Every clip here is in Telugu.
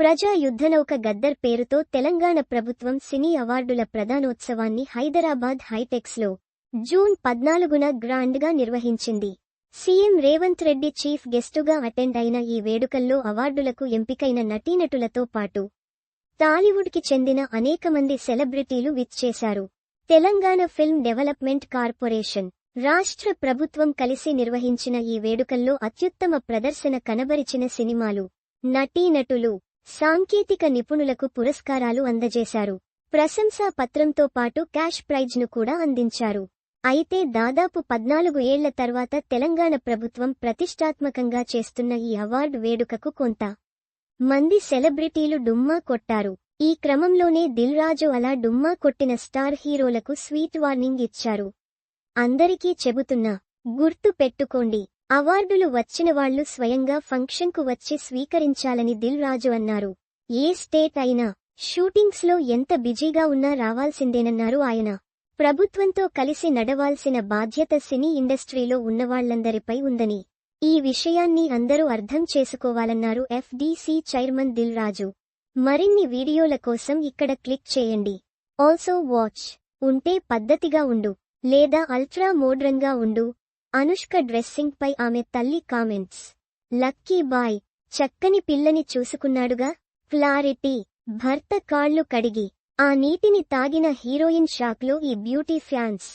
ప్రజా యుద్ధనౌక గద్దర్ పేరుతో తెలంగాణ ప్రభుత్వం సినీ అవార్డుల ప్రదానోత్సవాన్ని హైదరాబాద్ హైటెక్స్లో జూన్ పద్నాలుగున గ్రాండ్గా నిర్వహించింది. సీఎం రేవంత్ రెడ్డి చీఫ్ గెస్టుగా అటెండ్ అయిన ఈ వేడుకల్లో అవార్డులకు ఎంపికైన నటీనటులతో పాటు టాలీవుడ్కి చెందిన అనేక మంది సెలబ్రిటీలు విచ్చేశారు తెలంగాణ ఫిల్మ్ డెవలప్మెంట్ కార్పొరేషన్ రాష్ట్ర ప్రభుత్వం కలిసి నిర్వహించిన ఈ వేడుకల్లో అత్యుత్తమ ప్రదర్శన కనబరిచిన సినిమాలు నటీనటులు సాంకేతిక నిపుణులకు పురస్కారాలు అందజేశారు. ప్రశంసా పత్రంతో పాటు క్యాష్ ప్రైజ్ను కూడా అందించారు. అయితే దాదాపు పద్నాలుగు ఏళ్ళ తర్వాత తెలంగాణ ప్రభుత్వం ప్రతిష్టాత్మకంగా చేస్తున్న ఈ అవార్డు వేడుకకు కొంత మంది సెలబ్రిటీలు డుమ్మా కొట్టారు. ఈ క్రమంలోనే దిల్ రాజు అలా డుమ్మా కొట్టిన స్టార్ హీరోలకు స్వీట్ వార్నింగ్ ఇచ్చారు. అందరికీ చెబుతున్నా గుర్తు పెట్టుకోండి. అవార్డులు వచ్చిన వాళ్ళు స్వయంగా ఫంక్షన్కు వచ్చి స్వీకరించాలని దిల్ రాజు అన్నారు. ఏ స్టేట్ అయినా షూటింగ్స్లో ఎంత బిజీగా ఉన్నా రావాల్సిందేనన్నారు ఆయన. ప్రభుత్వంతో కలిసి నడవాల్సిన బాధ్యత సినీ ఇండస్ట్రీలో ఉన్నవాళ్ళందరిపై ఉందని. ఈ విషయాన్ని అందరూ అర్థం చేసుకోవాలన్నారు ఎఫ్డీసీ చైర్మన్ దిల్ రాజు. మరిన్ని వీడియోల కోసం ఇక్కడ క్లిక్ చేయండి. Also watch. ఉంటే పద్ధతిగా ఉండు. లేదా అల్ట్రా మోడ్రంగా ఉండు. అనుష్క డ్రెస్సింగ్ పై ఆమె తల్లి కామెంట్స్. లక్కీ బాయ్ చక్కని పిల్లని చూసుకున్నాడుగా? క్లారిటీ భర్త కాళ్ళు కడిగి ఆ నీటిని తాగిన హీరోయిన్ షాక్లో ఈ బ్యూటీ ఫ్యాన్స్.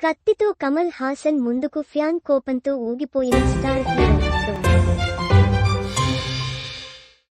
కత్తితో కమల్ హాసన్ ముందుకు ఫ్యాన్ కోపంతో ఊగిపోయిన స్టార్ హీరో.